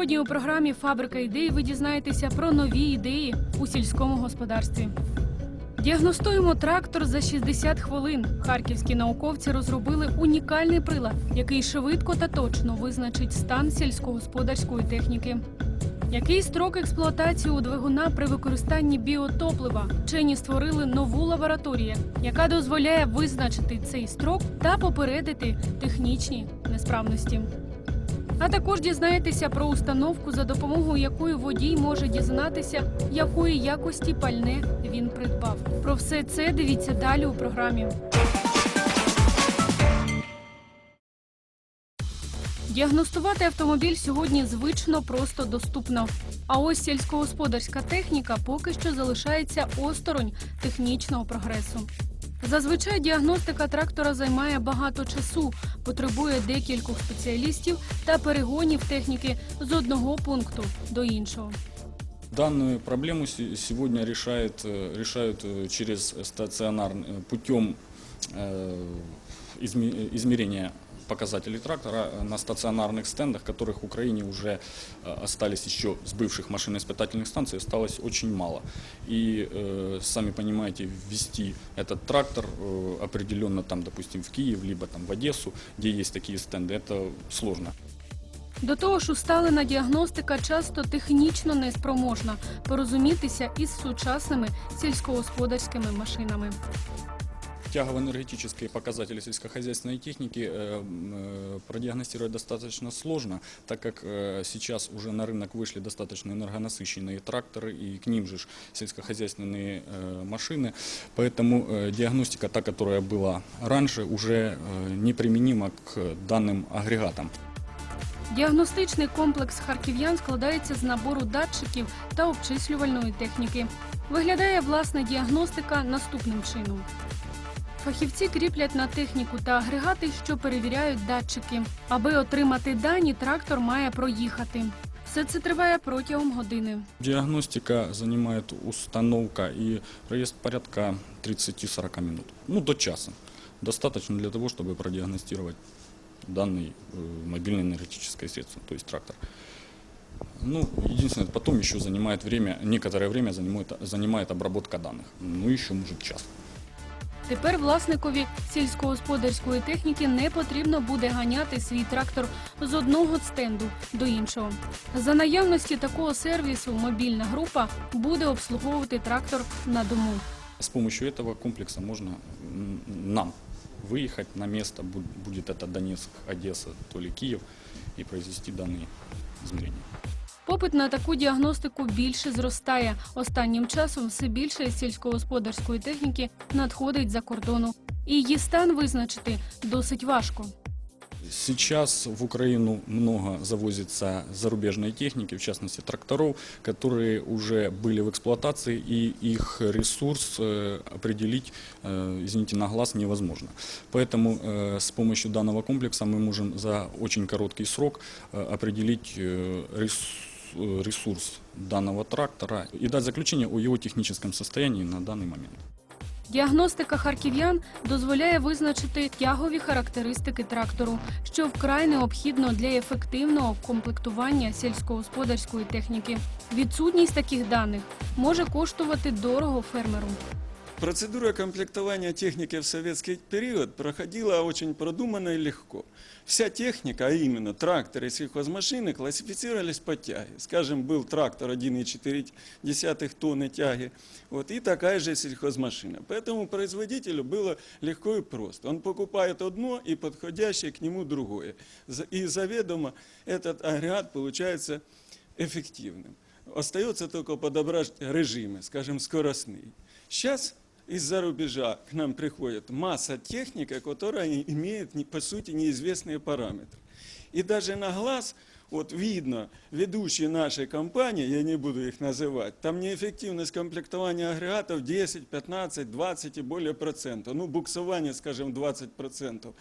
Сьогодні у програмі Фабрика ідей ви дізнаєтеся про нові ідеї у сільському господарстві. Діагностуємо трактор за 60 хвилин. Харківські науковці розробили унікальний прилад, який швидко та точно визначить стан сільськогосподарської техніки. Який строк експлуатації у двигуна при використанні біотоплива? Вчені створили нову лабораторію, яка дозволяє визначити цей строк та попередити технічні несправності. А також дізнаєтеся про установку, за допомогою якої водій може дізнатися, якої якості пальне він придбав. Про все це дивіться далі у програмі. Діагностувати автомобіль сьогодні звично просто доступно. А ось сільськогосподарська техніка поки що залишається осторонь технічного прогресу. Зазвичай діагностика трактора займає багато часу, потребує декількох спеціалістів та перегонів техніки з одного пункту до іншого. Данную проблему се- сегодня решает, э, решают э, через стационар э, путем э, изме- измерения показателей трактора на стационарных стендах, которых в Украине уже э, остались еще с бывших машиноиспытательных станций, осталось очень мало. И э, сами понимаете, ввести этот трактор э, определенно там, допустим, в Киев, либо там в Одессу, где есть такие стенды, это сложно. До того ж, усталена діагностика часто технічно неспроможна порозумітися із сучасними сільськогосподарськими машинами. Тягово-энергетические показатели сельскохозяйственной техники э, м, э, продиагностировать достаточно сложно, так как э, сейчас уже на рынок вышли достаточно энергонасыщенные тракторы и к ним же ж сельскохозяйственные э, машины. Поэтому э, диагностика, та, которая была раньше, уже э, неприменима к данным агрегатам. Діагностичний комплекс харків'ян складається з набору датчиків та обчислювальної техніки. Виглядає власне діагностика наступним чином. Фахівці кріплять на техніку та агрегати, що перевіряють датчики. Аби отримати дані, трактор має проїхати. Все це триває протягом години. Диагностика занимает установка и проезд порядка 30-40 минут. Ну, до часа. Достаточно для того, чтобы продиагностировать данный э, мобильное энергетическое средство, то есть трактор. Ну, единственное, потом еще занимает время, некоторое время занимает, занимает обработка данных. Ну, еще может час. Тепер власникові сільськогосподарської техніки не потрібно буде ганяти свій трактор з одного стенду до іншого. За наявності такого сервісу мобільна група буде обслуговувати трактор на дому. С помощью этого комплекса можно м, нам выехать на место, бу- будет это Донецк, Одесса, то ли Киев, и произвести данные измерения. Попит на таку діагностику більше зростає. Останнім часом все більше сільськогосподарської техніки надходить за кордону. І її стан визначити досить важко. Сейчас в Украину много завозится зарубежной техники, в частности тракторов, которые уже были в эксплуатации, и их ресурс э, определить, э, извините, на глаз невозможно. Поэтому э, с помощью данного комплекса мы можем за очень короткий срок э, определить э, рес- э, ресурс данного трактора и дать заключение о его техническом состоянии на данный момент. Діагностика харків'ян дозволяє визначити тягові характеристики трактору, що вкрай необхідно для ефективного комплектування сільськогосподарської техніки. Відсутність таких даних може коштувати дорого фермеру. Процедура комплектования техники в советский период проходила очень продуманно и легко. Вся техника, а именно тракторы и сельхозмашины, классифицировались по тяге. Скажем, был трактор 1,4 тонны тяги, вот, и такая же сельхозмашина. Поэтому производителю было легко и просто. Он покупает одно и подходящее к нему другое. И заведомо этот агрегат получается эффективным. Остается только подобрать режимы, скажем, скоростные. Сейчас из-за рубежа к нам приходит масса техники, которая имеет, не- по сути, неизвестные параметры. И даже на глаз вот видно, ведущие нашей компании, я не буду их называть, там неэффективность комплектования агрегатов 10, 15, 20 и более процентов. Ну, буксование, скажем, 20 процентов.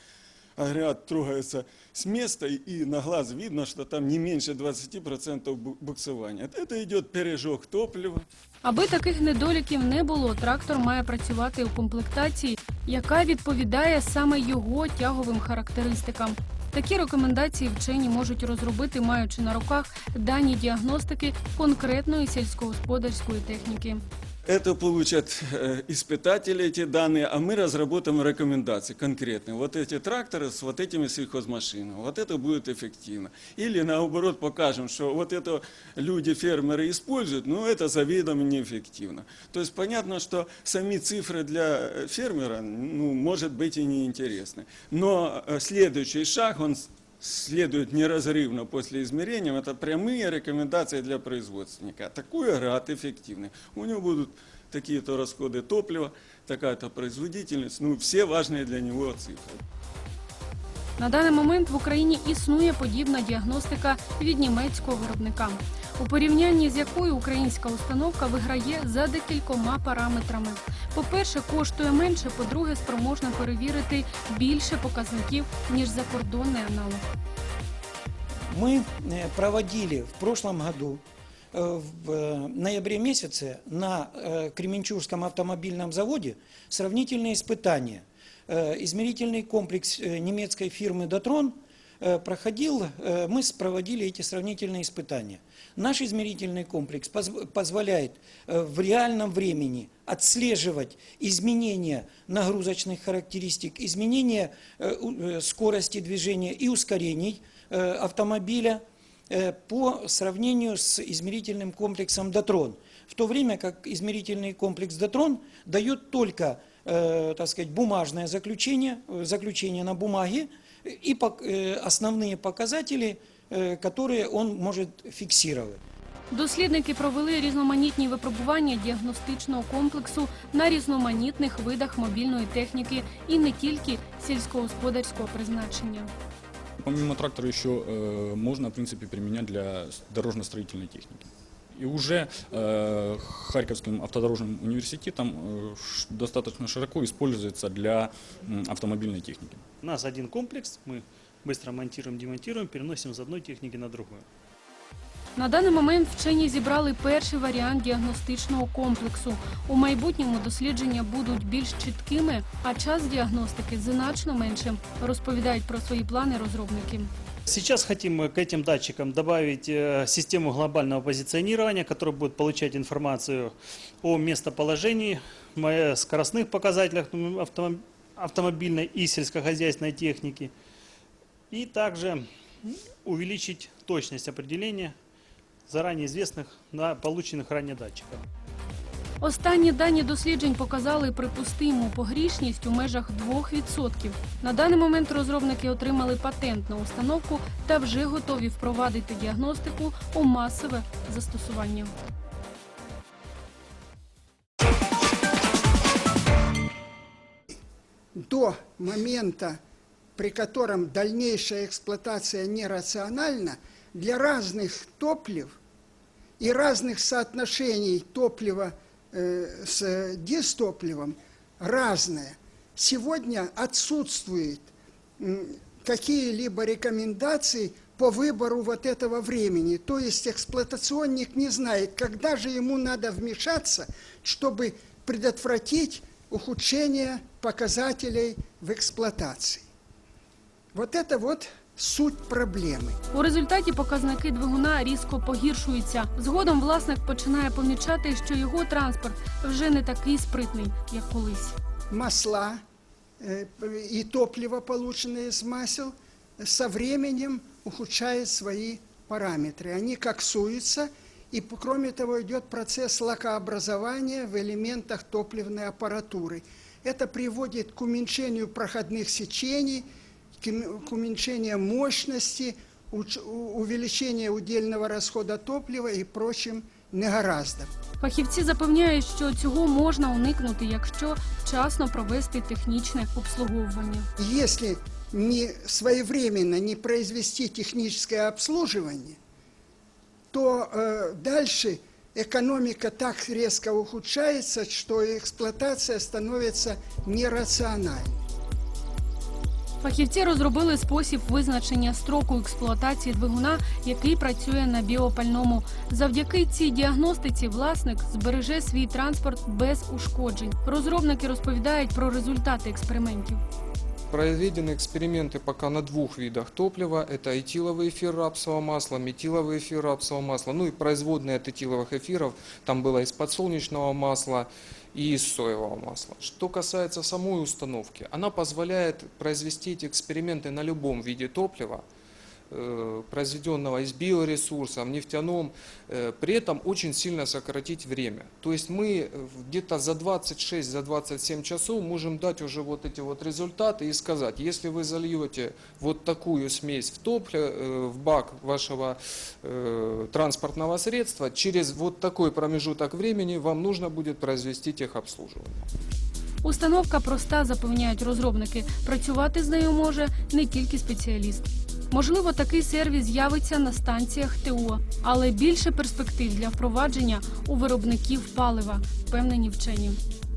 Агрегат трогается с места, и- на глаз видно, что там не меньше 20% бу- буксования. Это идет пережог топлива. Аби таких недоліків не було, трактор має працювати у комплектації, яка відповідає саме його тяговим характеристикам. Такі рекомендації вчені можуть розробити, маючи на руках дані діагностики конкретної сільськогосподарської техніки. Это получат э, испытатели эти данные, а мы разработаем рекомендации конкретные. Вот эти тракторы с вот этими сельхозмашинами, вот это будет эффективно. Или наоборот покажем, что вот это люди, фермеры используют, но это заведомо неэффективно. То есть понятно, что сами цифры для э, фермера, ну, может быть и неинтересны. Но э, следующий шаг, он следует неразрывно после измерения, это прямые рекомендации для производственника. Такой агрегат эффективный. У него будут такие-то расходы топлива, такая-то производительность, ну, все важные для него цифры. На даний момент в Україні існує подібна діагностика від німецького виробника, у порівнянні з якою українська установка виграє за декількома параметрами. По-перше, коштує менше, по-друге, спроможна перевірити більше показників ніж закордонний аналог. Мы э, проводили в прошлом году э, в э, ноябре месяце на э, Кременчугском автомобильном заводе сравнительные испытания. Э, Измерительный комплекс э, немецкой фирмы «Дотрон» э, проходил, э, мы проводили эти сравнительные испытания. Наш измерительный комплекс позв- позволяет э, в реальном времени отслеживать изменения нагрузочных характеристик, изменения э, э, скорости движения и ускорений э, автомобиля э, по сравнению с измерительным комплексом «Дотрон». В то время как измерительный комплекс «Дотрон» дает только э, так сказать, бумажное заключение, э, заключение на бумаге и пок- э, основные показатели, э, которые он может фиксировать. Дослідники провели різноманітні випробування діагностичного комплексу на різноманітних видах мобільної техніки і не тільки сільськогосподарського призначення. Помимо трактора еще э, можно, в принципе, применять для с- дорожно-строительной техники. И уже э, Харьковским автодорожным университетом э, ш- достаточно широко используется для м, автомобильной техники. У нас один комплекс, мы быстро монтируем, демонтируем, переносим с одной техники на другую. На даний момент вчені зібрали перший варіант діагностичного комплексу. У майбутньому дослідження будуть більш чіткими, а час діагностики значно меншим, розповідають про свої плани розробники. Сейчас хотим э, к этим датчикам добавить э, систему глобального позиционирования, которая будет получать информацию о местоположении, м, скоростных показателях автомобильной и сельскохозяйственной техники. И также увеличить точность определения заранее известных, полученных ранее датчиков. Останні дані досліджень показали припустиму погрішність у межах 2%. На даний момент розробники отримали патент на установку та вже готові впровадити діагностику у масове застосування. до момента, при котором дальнейшая эксплуатация нерациональна, для разных топлив и разных соотношений топлива э, с дистопливом разное. Сегодня отсутствует какие-либо рекомендации по выбору вот этого времени. То есть эксплуатационник не знает, когда же ему надо вмешаться, чтобы предотвратить ухудшение показателей в эксплуатации. Вот это вот суть проблемы. У результаті показники двигуна різко погіршуються. Згодом власник починає помічати, що його транспорт вже не такий спритний, як колись. масла э, и топливо, полученное из масел, со временем ухудшают свои параметры. Они коксуются, и п- кроме того идет процесс лакообразования в элементах топливной аппаратуры. Это приводит к уменьшению проходных сечений, к им- к уменьшению мощности, уч- у- увеличению удельного расхода топлива и прочим негараздам. Фахівці запевняють, що цього можна уникнути, якщо вчасно провести технічне обслуговування. Если не своевременно не произвести техническое обслуживание, то э, дальше экономика так резко ухудшается, что эксплуатация становится нерациональной. Фахівці розробили спосіб визначення строку експлуатації двигуна, який працює на біопальному. Завдяки цій діагностиці власник збереже свій транспорт без ушкоджень. Розробники розповідають про результати експериментів. Проведены эксперименты пока на двух видах топлива. Это этиловый эфир рапсового масла, метиловый эфир рапсового масла, ну и производные от этиловых эфиров. Там было из подсолнечного масла и из соевого масла. Что касается самой установки, она позволяет произвести эти эксперименты на любом виде топлива, произведенного из биоресурсов, нефтяном, э, при этом очень сильно сократить время. То есть мы э, где-то за 26, за 27 часов можем дать уже вот эти вот результаты и сказать, если вы зальете вот такую смесь в топливо, э, в бак вашего э, транспортного средства, через вот такой промежуток времени вам нужно будет произвести техобслуживание. Установка проста, запевняють розробники. Працювати з нею може не тільки спеціаліст. Можливо, такий сервіс з'явиться на станціях ТО, але більше перспектив для впровадження у виробників палива, впевнені вчені.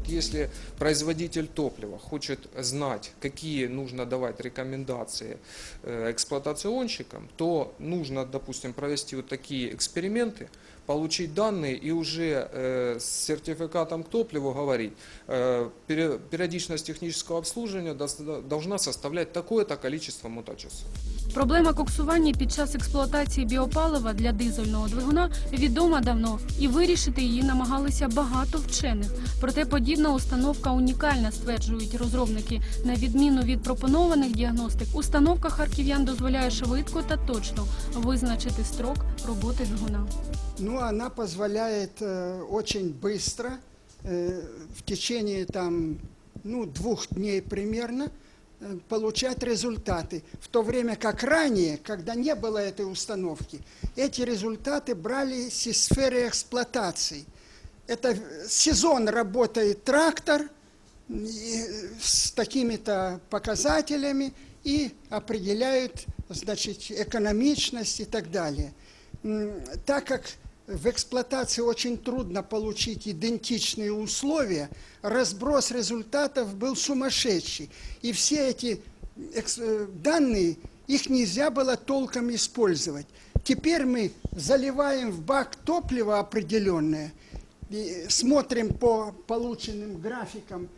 Если производитель топлива хочет знать, какие нужно давать рекомендации э, эксплуатационщикам, то нужно, допустим, провести вот такие эксперименты, получить данные и уже э, с сертификатом к топливу говорить, э, пере- периодичность технического обслуживания дос- должна составлять такое-то количество моточасов. Проблема коксування під час експлуатації біопалива для дизельного двигуна відома давно, і вирішити її намагалися багато вчених. Проте подібна установка унікальна, стверджують розробники. На відміну від пропонованих діагностик, установка харків'ян дозволяє швидко та точно визначити строк роботи двигуна. Ну, она позволяет э, очень быстро, э, в течение там, ну, двух дней примерно, э, получать результаты. В то время как ранее, когда не было этой установки, эти результаты брались из сферы эксплуатации. Это э, сезон работает трактор э, с такими-то показателями и определяют, значит, экономичность и так далее. Так как в эксплуатации очень трудно получить идентичные условия, разброс результатов был сумасшедший. И все эти э, данные, их нельзя было толком использовать. Теперь мы заливаем в бак топливо определенное, смотрим по полученным графикам,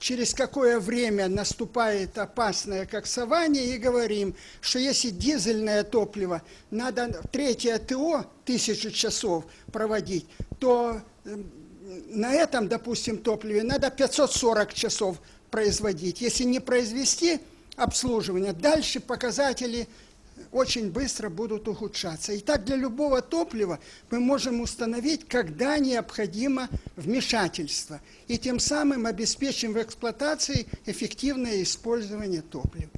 через какое время наступает опасное коксование и говорим, что если дизельное топливо надо третье ТО тысячу часов проводить, то м, на этом, допустим, топливе надо 540 часов производить. Если не произвести обслуживание, дальше показатели очень быстро будут ухудшаться. И так для любого топлива мы можем установить, когда необходимо вмешательство. И тем самым обеспечим в эксплуатации эффективное использование топлива.